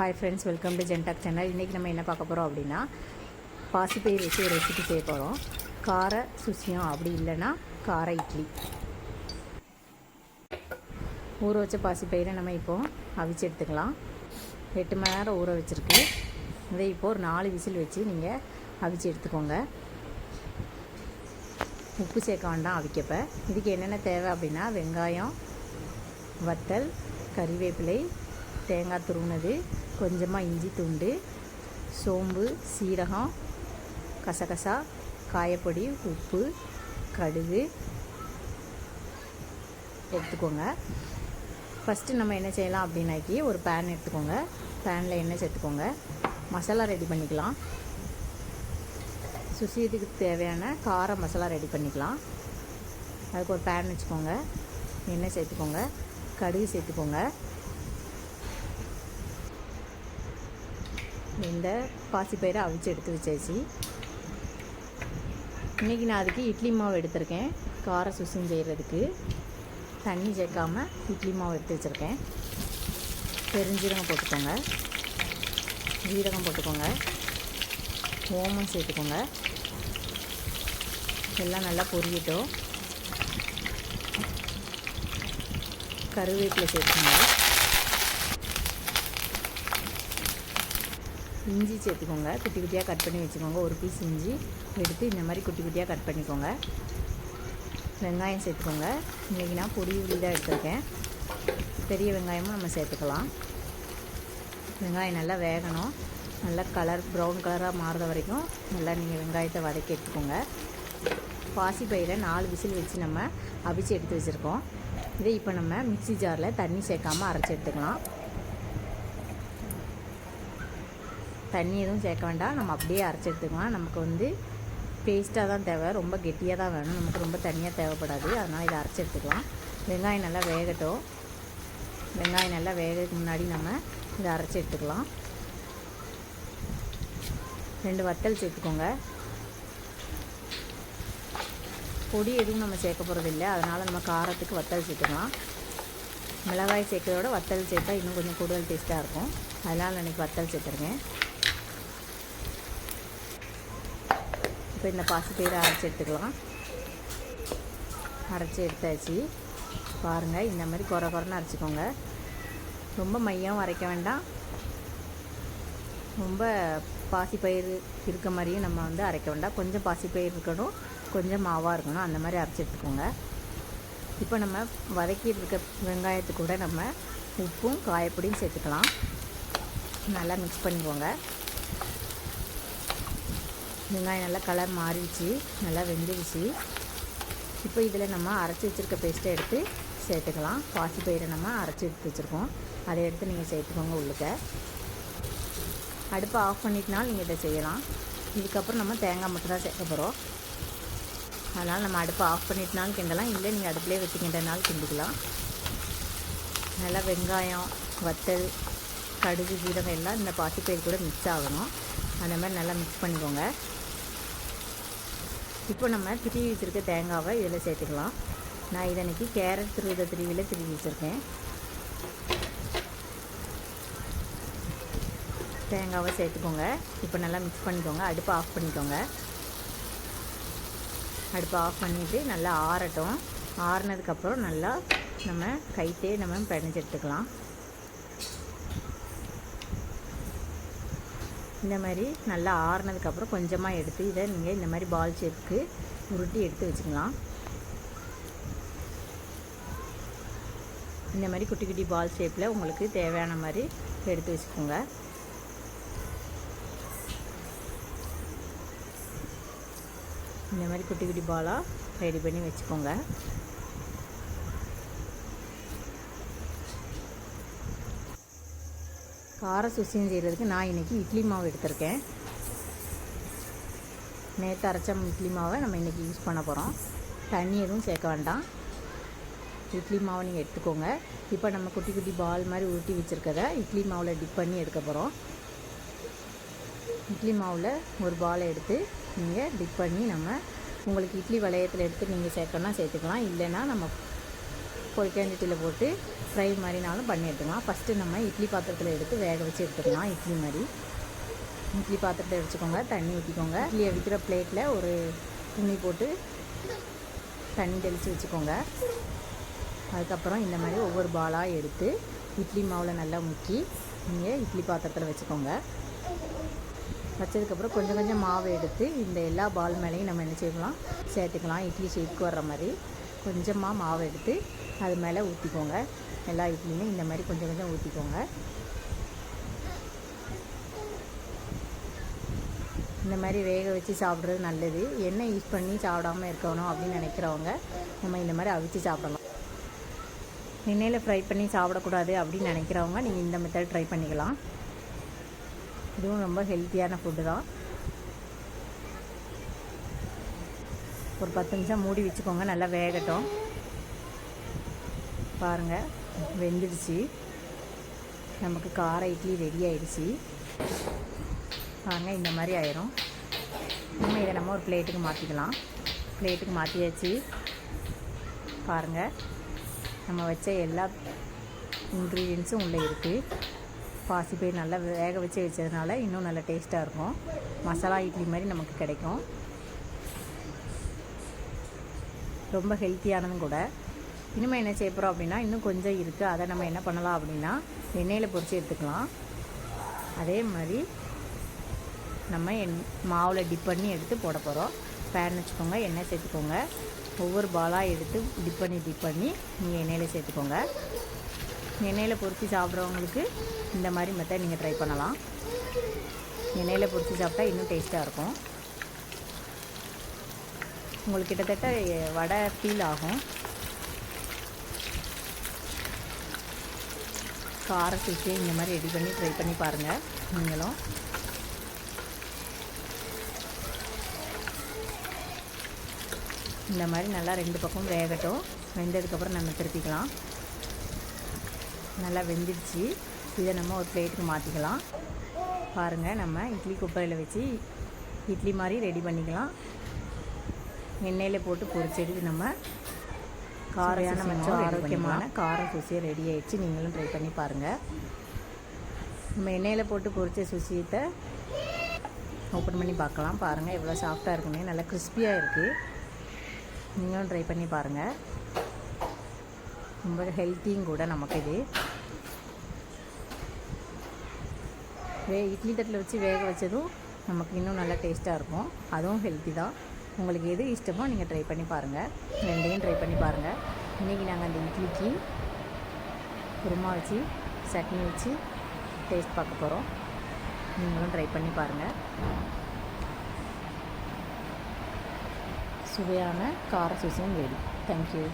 Hi friends welcome to Gentalk channel இன்றைக்கி நம்ம என்ன பார்க்க போகிறோம் அப்படின்னா பாசிப்பயிர் வச்சு ஒரு ரெசிபி செய்ய போகிறோம் கார சுசியம் அப்படி இல்லைன்னா கார இட்லி. ஊற வச்ச பாசிப்பயிரை நம்ம இப்போது அவிச்சு எடுத்துக்கலாம். எட்டு மணி நேரம் ஊற வச்சுருக்கு. இதை இப்போது ஒரு நாலு விசில் வச்சு நீங்கள் அவிச்சு எடுத்துக்கோங்க. உப்பு சேர்க்க வேண்டாம் அவிக்கப்போ. இதுக்கு என்னென்ன தேவை அப்படின்னா வெங்காயம் வத்தல் கறிவேப்பிலை தேங்காய் துருவினது கொஞ்சமாக இஞ்சி துண்டு சோம்பு சீரகம் கசகசா காயப்பொடி உப்பு கடுகு எடுத்துக்கோங்க. ஃபஸ்ட்டு நம்ம என்ன செய்யலாம் அப்படின்னாக்கி ஒரு பேன் எடுத்துக்கோங்க. பேனில் எண்ணெய் சேர்த்துக்கோங்க. மசாலா ரெடி பண்ணிக்கலாம். சுசியத்துக்கு தேவையான கார மசாலா ரெடி பண்ணிக்கலாம். அதுக்கு ஒரு பேன் வச்சுக்கோங்க. எண்ணெய் சேர்த்துக்கோங்க. கடுகு சேர்த்துக்கோங்க. இந்த பாசிப்பயிரை அவிச்சு எடுத்து வச்சாச்சு. இன்றைக்கி நான் அதுக்கு இட்லி மாவு எடுத்திருக்கேன். கார சுசியம் செய்கிறதுக்கு தண்ணி சேர்க்காமல் இட்லி மாவு எடுத்து வச்சுருக்கேன். பெருஞ்சீரகம் போட்டுக்கோங்க. ஜீரகம் போட்டுக்கோங்க. ஓமம் சேர்த்துக்கோங்க. எல்லாம் நல்லா பொரியட்டும். கருவேப்பிலை சேர்த்துக்கோங்க. இஞ்சி சேர்த்துக்கோங்க. குட்டி குட்டியாக கட் பண்ணி வச்சுக்கோங்க. ஒரு பீஸ் இஞ்சி எடுத்து இந்த மாதிரி குட்டி குட்டியாக கட் பண்ணிக்கோங்க. வெங்காயம் சேர்த்துக்கோங்க. இன்றைக்கி நான் பொடி உள்ளி தான் எடுத்துருக்கேன். பெரிய வெங்காயமும் நம்ம சேர்த்துக்கலாம். வெங்காயம் நல்லா வேகணும். நல்லா கலர் ப்ரௌன் கலராக மாறுற வரைக்கும் நல்லா நீங்கள் வெங்காயத்தை வதக்கி எடுத்துக்கோங்க. பாசி பயிரை நாலு விசில் வச்சு நம்ம அவிச்சு எடுத்து வச்சுருக்கோம். இதை இப்போ நம்ம மிக்ஸி ஜாரில் தண்ணி சேர்க்காமல் அரைச்சி எடுத்துக்கலாம். தண்ணி எதுவும் சேர்க்க வேண்டாம். நம்ம அப்படியே அரைச்சி எடுத்துக்கலாம். நமக்கு வந்து பேஸ்ட்டாக தான் தேவை. ரொம்ப கெட்டியாக தான் வேணும். நமக்கு ரொம்ப தண்ணியாக தேவைப்படாது. அதனால் இதை அரைச்சி எடுத்துக்கலாம். வெங்காயம் நல்லா வேகட்டும். வெங்காயம் நல்லா வேகிறதுக்கு முன்னாடி நம்ம இதை அரைச்சி எடுத்துக்கலாம். ரெண்டு வத்தல் சேர்த்துக்கோங்க. பொடி எதுவும் நம்ம சேர்க்க போகிறதில்ல அதனால் நம்ம காரத்துக்கு வத்தல் சேர்த்துக்கலாம். மிளகாய் சேர்க்கறதோட வத்தல் சேர்த்தா இன்னும் கொஞ்சம் கூடுதல் டேஸ்ட்டாக இருக்கும். அதனால் எனக்கு வத்தல் சேர்த்துருங்க இப்போ இந்த பாசிப்பயிரை அரைச்சி எடுத்துக்கலாம். அரைச்சி எடுத்தாச்சு. பாருங்கள் இந்த மாதிரி குறை குறைன்னு அரைச்சிக்கோங்க. ரொம்ப மையம் அரைக்க வேண்டாம். ரொம்ப பாசிப்பயிறு இருக்க மாதிரியும் நம்ம வந்து அரைக்க வேண்டாம். கொஞ்சம் பாசிப்பயிறு இருக்கணும் கொஞ்சம் மாவாக இருக்கணும். அந்த மாதிரி அரைச்சி எடுத்துக்கோங்க. இப்போ நம்ம வதக்கிட்டு இருக்க வெங்காயத்து கூட நம்ம உப்பும் காயப்பொடியும் சேர்த்துக்கலாம். நல்லா மிக்ஸ் பண்ணிக்கோங்க. வெங்காயம் நல்லா கலர் மாறிடுச்சு நல்லா வெந்துடுச்சு. இப்போ இதில் நம்ம அரைச்சி வச்சுருக்க பேஸ்ட்டை எடுத்து சேர்த்துக்கலாம். பாசிப்பயிரை நம்ம அரைச்சி எடுத்து வச்சுருக்கோம். அதை எடுத்து நீங்கள் சேர்த்துக்கோங்க உள்ளுக்க. அடுப்பை ஆஃப் பண்ணிட்டுனால் நீங்கள் இதை செய்யலாம். இதுக்கப்புறம் நம்ம தேங்காய் மட்டும் தான் சேர்க்க போகிறோம் அதனால் நம்ம அடுப்பை ஆஃப் பண்ணிட்டுனாலும் கிண்டலாம். இல்லை நீங்கள் அடுப்புலேயே வச்சு கிண்டனாலும் கிண்டிக்கலாம். நல்லா வெங்காயம் வத்தல் கடுகு ஜீரகம் எல்லாம் இந்த பாசிப்பயிர் கூட மிக்ஸ் ஆகணும். அந்த மாதிரி நல்லா மிக்ஸ் பண்ணிக்கோங்க. இப்போ நம்ம திருவி வச்சுருக்க தேங்காவை இதில் சேர்த்துக்கலாம். நான் இதை இன்றைக்கி கேரட் திருவித திருவியில் திருவி வச்சுருக்கேன். தேங்காவை சேர்த்துக்கோங்க. இப்போ நல்லா மிக்ஸ் பண்ணிக்கோங்க. அடுப்பை ஆஃப் பண்ணிக்கோங்க. அடுப்பை ஆஃப் பண்ணிவிட்டு நல்லா ஆறட்டும். ஆறினதுக்கப்புறம் நல்லா நம்ம கைத்தே நம்ம பிணைஞ்சு இந்த மாதிரி நல்லா ஆறுனதுக்கப்புறம் கொஞ்சமாக எடுத்து இதை நீங்கள் இந்த மாதிரி பால் ஷேப்புக்கு உருட்டி எடுத்து வச்சுக்கலாம். இந்த மாதிரி குட்டி குட்டி பால் ஷேப்பில் உங்களுக்கு தேவையான மாதிரி எடுத்து வச்சுக்கோங்க. இந்த மாதிரி குட்டி குட்டி பாலாக ரெடி பண்ணி வச்சுக்கோங்க. கார சுசியம் செய்கிறதுக்கு நான் இன்றைக்கி இட்லி மாவு எடுத்திருக்கேன். நேற்று அரைச்ச இட்லி மாவை நம்ம இன்றைக்கி யூஸ் பண்ண போகிறோம் தண்ணி எதுவும் சேர்க்க வேண்டாம். இட்லி மாவை நீங்கள் எடுத்துக்கோங்க. இப்போ நம்ம குட்டி குட்டி பால் மாதிரி உருட்டி வச்சுருக்கத இட்லி மாவில் டிப் பண்ணி எடுக்க போகிறோம் இட்லி மாவில் ஒரு பாலை எடுத்து நீங்கள் டிப் பண்ணி நம்ம உங்களுக்கு இட்லி வளையத்தில் எடுத்து நீங்கள் சேர்க்கணும்னா சேர்த்துக்கலாம். இல்லைன்னா நம்ம பொரிக்காஞ்சட்டியில் போட்டு ஃப்ரை மாதிரினாலும் பண்ணி எடுத்துக்கலாம் ஃபஸ்ட்டு நம்ம இட்லி பாத்திரத்தில் எடுத்து வேக வச்சு எடுத்துக்கலாம். இட்லி மாதிரி இட்லி பாத்திரத்தை வச்சுக்கோங்க தண்ணி ஊற்றிக்கோங்க இட்லியை விற்கிற பிளேட்டில் ஒரு துணி போட்டு தண்ணி தெளித்து வச்சுக்கோங்க. அதுக்கப்புறம் இந்த மாதிரி ஒவ்வொரு பாலாக எடுத்து இட்லி மாவில் நல்லா முக்கி நீங்கள் இட்லி பாத்திரத்தில் வச்சுக்கோங்க. வச்சதுக்கப்புறம் கொஞ்சம் கொஞ்சம் மாவு எடுத்து இந்த எல்லா பால் மேலேயும் நம்ம என்ன செய்யலாம்? சேர்த்துக்கலாம். இட்லி ஷேப்க்கு வர்ற மாதிரி. கொஞ்சமாக மாவு எடுத்து அது மேலே ஊற்றிக்கோங்க எல்லா இட்லியுமே இந்த மாதிரி கொஞ்சம் கொஞ்சம் ஊற்றிக்கோங்க இந்த மாதிரி வேக வச்சு சாப்பிட்றது நல்லது. எண்ணெய் யூஸ் பண்ணி சாப்பிடாம இருக்கணும் அப்படின்னு நினைக்கிறவங்க நம்ம இந்த மாதிரி அவிச்சு சாப்பிடலாம். எண்ணெயில் ஃப்ரை பண்ணி சாப்பிடக்கூடாது அப்படின்னு நினைக்கிறவங்க நீங்கள் இந்த மெத்தட் ட்ரை பண்ணிக்கலாம். இதுவும் ரொம்ப ஹெல்த்தியான ஃபுட்டு தான். ஒரு பத்து நிமிஷம் மூடி வச்சுக்கோங்க நல்லா வேகட்டும். பாருங்கள் வெந்துடுச்சு. நமக்கு கார இட்லி ரெடி ஆயிடுச்சு. பாருங்கள் இந்த மாதிரி ஆயிரும். நம்ம இதை நம்ம ஒரு பிளேட்டுக்கு மாற்றிக்கலாம் பிளேட்டுக்கு மாற்றியாச்சு பாருங்கள் நம்ம வச்ச எல்லா இன்க்ரீடியன்ஸும் உள்ளே இருக்குது பாசிப்பயிர் நல்லா வேக வச்சு வச்சதுனால இன்னும் நல்லா டேஸ்ட்டாக இருக்கும். மசாலா இட்லி மாதிரி நமக்கு கிடைக்கும். ரொம்ப ஹெல்த்தியானதும் கூட. இனிமேல் என்ன செய்ய போகிறோம் அப்படின்னா இன்னும் கொஞ்சம் இருக்குது அதை நம்ம என்ன பண்ணலாம் அப்படின்னா எண்ணெயில் பொறிச்சு எடுத்துக்கலாம். அதே மாதிரி நம்ம எண் மாவில் டிப் பண்ணி எடுத்து போட போகிறோம் பேன் வச்சுக்கோங்க எண்ணெய் சேர்த்துக்கோங்க. ஒவ்வொரு பாலாக எடுத்து டிப் பண்ணி டிப் பண்ணி நீங்கள் எண்ணெயில் சேர்த்துக்கோங்க. எண்ணெயில் பொரித்து சாப்பிட்றவங்களுக்கு இந்த மாதிரி மெத்தட் நீங்கள் ட்ரை பண்ணலாம். எண்ணெயில் பொரித்து சாப்பிட்டா இன்னும் டேஸ்ட்டாக இருக்கும். உங்களுக்கு கிட்டத்தட்ட வடை ஃபீல் ஆகும். கார சுற்றி இந்த மாதிரி ரெடி பண்ணி ட்ரை பண்ணி பாருங்கள் நீங்களும். இந்த மாதிரி நல்லா ரெண்டு பக்கம் வேகட்டும். வெந்ததுக்கப்புறம் நம்ம திருப்பிக்கலாம். நல்லா வெந்துடுச்சு. இதை நம்ம ஒரு பிளேட்டுக்கு மாற்றிக்கலாம் பாருங்கள் நம்ம இட்லி குப்பையில் வச்சு இட்லி மாதிரி ரெடி பண்ணிக்கலாம். எண்ணெயில் போட்டு பொரிச்செடுத்து நம்ம காரையான மச்சம் ஆரோக்கியமான கார சுசியை ரெடி ஆயிடுச்சு. நீங்களும் ட்ரை பண்ணி பாருங்கள் நம்ம எண்ணெயில் போட்டு பொரிச்ச சுசியத்தை ஓப்பன் பண்ணி பார்க்கலாம். பாருங்கள் எவ்வளோ சாஃப்டாக இருக்குன்னு. நல்லா கிறிஸ்பியாக இருக்குது நீங்களும் ட்ரை பண்ணி பாருங்கள் ரொம்ப ஹெல்த்தியும் கூட நமக்கு இது. வே இட்லி தட்டில் வச்சு வேக வச்சதும் நமக்கு இன்னும் நல்லா டேஸ்ட்டாக இருக்கும். அதுவும் ஹெல்த்தி தான். உங்களுக்கு எது இஷ்டமோ நீங்கள் ட்ரை பண்ணி பாருங்கள் ரெண்டையும் ட்ரை பண்ணி பாருங்கள் இன்றைக்கி நாங்கள் அந்த இட்லிக்கு குருமா வச்சு சட்னி வச்சு டேஸ்ட் பார்க்க போகிறோம் நீங்களும் ட்ரை பண்ணி பாருங்கள் சுவையான கார சுசியும் ரெடி தேங்க்யூ